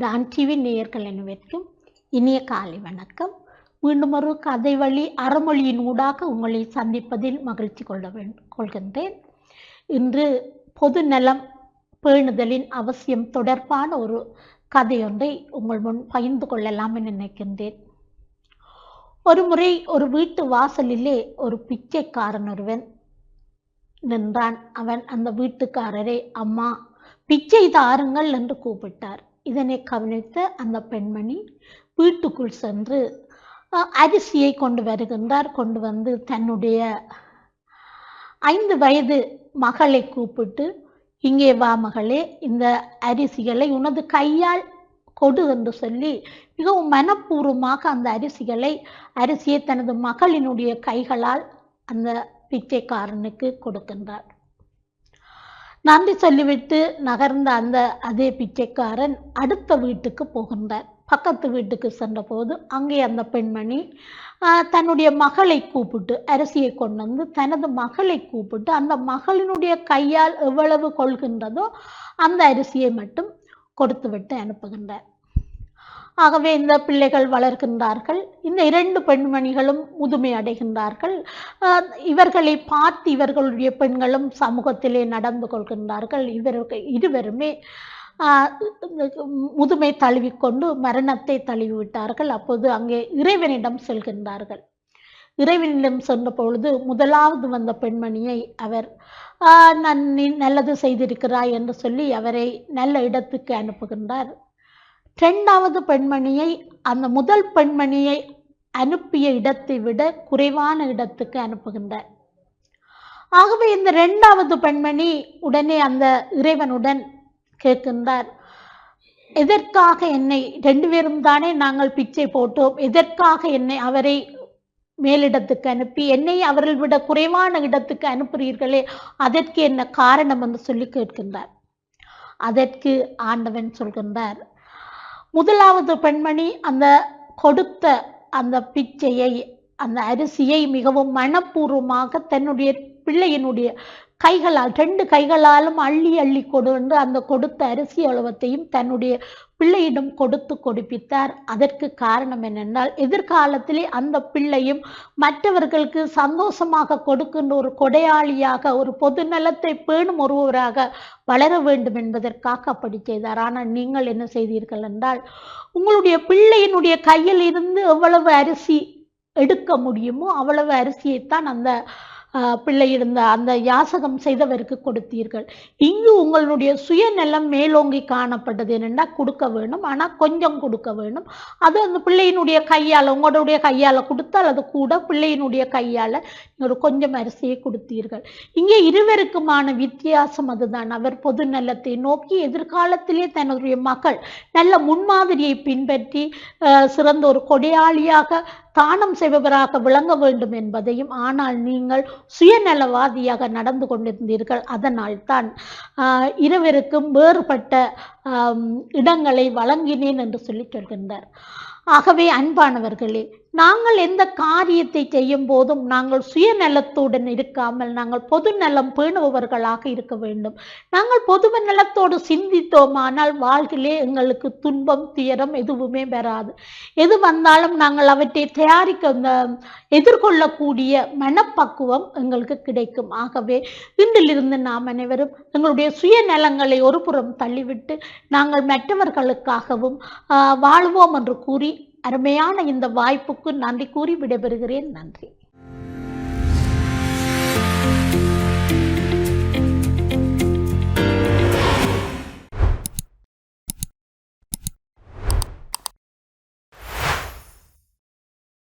Don TV நேயர்கள் அனைவருக்கும் இனிய காலை வணக்கம். மீண்டும் ஒரு கதை வழி அறமொழியின் ஊடாக உங்களை சந்திப்பதில் மகிழ்ச்சி கொள்ள வேண்டும் கொள்கின்றேன். இன்று பொது நலம் பேணுதலின் அவசியம் தொடர்பான ஒரு கதையொன்றை உங்கள் முன் பகிர்ந்து கொள்ளலாம் என நினைக்கின்றேன். ஒரு முறை ஒரு வீட்டு வாசலிலே ஒரு பிச்சைக்காரன் ஒருவன் நின்றான். அவன் அந்த வீட்டுக்காரரை அம்மா பிச்சை தாருங்கள் என்று கூப்பிட்டார். இதனை கவனித்த அந்த பெண்மணி வீட்டுக்குள் சென்று அரிசியை கொண்டு வருகின்றார். கொண்டு வந்து தன்னுடைய ஐந்து வயது மகளை கூப்பிட்டு இங்கே வா மகளே இந்த அரிசிகளை உனது கையால் கொடு என்று சொல்லி மிகவும் மனப்பூர்வமாக அந்த அரிசிகளை அரிசியை தனது மகளினுடைய கைகளால் அந்த பிச்சைக்காரனுக்கு கொடுக்கின்றார். நன்றி சொல்லிவிட்டு நகர்ந்த அந்த அதே பிச்சைக்காரன் அடுத்த வீட்டுக்கு போகின்றார். பக்கத்து வீட்டுக்கு சென்றபோது அங்கே அந்த பெண்மணி தன்னுடைய மகளை கூப்பிட்டு அரிசியை கொண்டு வந்து தனது மகளை கூப்பிட்டு அந்த மகளினுடைய கையால் எவ்வளவு கொள்கின்றதோ அந்த அரிசியை மட்டும் கொடுத்துவிட்டு அனுப்புகின்றார். ஆகவே இந்த பிள்ளைகள் வளர்கின்றார்கள். இந்த இரண்டு பெண்மணிகளும் முதுமை அடைகின்றார்கள். இவர்களை பார்த்து இவர்களுடைய பெண்களும் சமூகத்திலே நடந்து கொள்கின்றார்கள். இவர்கள் இருவருமே முதுமை தழுவிக்கொண்டு மரணத்தை தழுவிவிட்டார்கள். அப்போது அங்கே இறைவனிடம் செல்கின்றார்கள். இறைவனிடம் சென்ற பொழுது முதலாவது வந்த பெண்மணியை அவர் நான் நீ நல்லது செய்திருக்கிறாய் என்று சொல்லி அவரை நல்ல இடத்துக்கு அனுப்புகின்றார். இரண்டாவது பெண்மணியை அந்த முதல் பெண்மணியை அனுப்பிய இடத்தை விட குறைவான இடத்துக்கு அனுப்புகின்றார். ஆகவே இந்த இரண்டாவது பெண்மணி உடனே அந்த இறைவனுடன் கேட்கின்றார் எதற்காக என்னை ரெண்டு பேரும் தானே நாங்கள் பிச்சை போட்டோம். எதற்காக என்னை அவரை மேலிடத்துக்கு அனுப்பி என்னை அவர்கள் விட குறைவான இடத்துக்கு அனுப்புகிறீர்களே அதற்கு என்ன காரணம்? என்று சொல்லி கேட்கின்றார். அதற்கு ஆண்டவன் சொல்கின்றார் முதலாவது பெண்மணி அந்த கொடுத்த அந்த பிச்சையை அந்த அரிசியை மிகவும் மனப்பூர்வமாக தன்னுடைய பிள்ளையினுடைய கைகளால் ரெண்டு கைகளாலும் அள்ளி அள்ளி கொண்டு அந்த கொடுத்த அரிசி உழவத்தையும் தன்னுடைய பிள்ளையிடம் கொடுத்து கொடுப்பித்தார். அதற்கு காரணம் என்னென்றால் எதிர்காலத்திலே அந்த பிள்ளையும் மற்றவர்களுக்கு சந்தோஷமாக கொடுக்கின்ற ஒரு கொடையாளியாக ஒரு பொது நலத்தை பேணும் ஒருவராக வளர வேண்டும் என்பதற்காக அப்படி செய்தார். ஆனால் நீங்கள் என்ன செய்தீர்கள் என்றால் உங்களுடைய பிள்ளையினுடைய கையில் இருந்து எவ்வளவு அரிசி எடுக்க முடியுமோ அவ்வளவு அரிசியைத்தான் அந்த பிள்ளை இருந்த அந்த யாசகம் செய்தவருக்கு கொடுத்தீர்கள். இங்கு உங்களுடைய சுயநலம் மேலோங்கி காணப்பட்டது என்னென்னா கொடுக்க வேணும். ஆனால் கொஞ்சம் கொடுக்க வேணும். அது அந்த பிள்ளையினுடைய கையால் உங்களுடைய கையால் கொடுத்தால் அது கூட பிள்ளையினுடைய கையால் ஒரு கொஞ்சம் அரிசியை கொடுத்தீர்கள். இங்கே இருவருக்குமான வித்தியாசம் அதுதான். அவர் பொது நலத்தை நோக்கி எதிர்காலத்திலே தன்னுடைய மகள் நல்ல முன்மாதிரியை பின்பற்றி சிறந்த ஒரு கொடையாளியாக தானம் செய்பவராக விளங்க வேண்டும் என்பதையும் ஆனால் நீங்கள் சுயநலவாதியாக நடந்து கொண்டிருந்தீர்கள். அதனால் தான் ஆஹ், இருவருக்கும் வேறுபட்ட இடங்களை வழங்கினேன் என்று சொல்லி சொல்கின்றார் ஆகவே அன்பானவர்களே நாங்கள் எந்த காரியத்தை செய்யும் போதும் நாங்கள் சுயநலத்துடன் இருக்காமல் நாங்கள் பொது நலம் பேணுபவர்களாக இருக்க வேண்டும். நாங்கள் பொது நலத்தோடு சிந்தித்தோமானால் வாழ்விலே எங்களுக்கு துன்பம் துயரம் எதுவுமே வராது. எது வந்தாலும் நாங்கள் அவற்றை தயாரிக்க எதிர்கொள்ளக்கூடிய மனப்பக்குவம் எங்களுக்கு கிடைக்கும். ஆகவே இன்றிலிருந்து நாம் அனைவரும் எங்களுடைய சுயநலங்களை ஒருபுறம் தள்ளிவிட்டு நாங்கள் மற்றவர்களுக்காகவும் வாழ்வோம் என்று கூறி அருமையான இந்த வாய்ப்புக்கு நன்றி கூறி விடைபெறுகிறேன். நன்றி.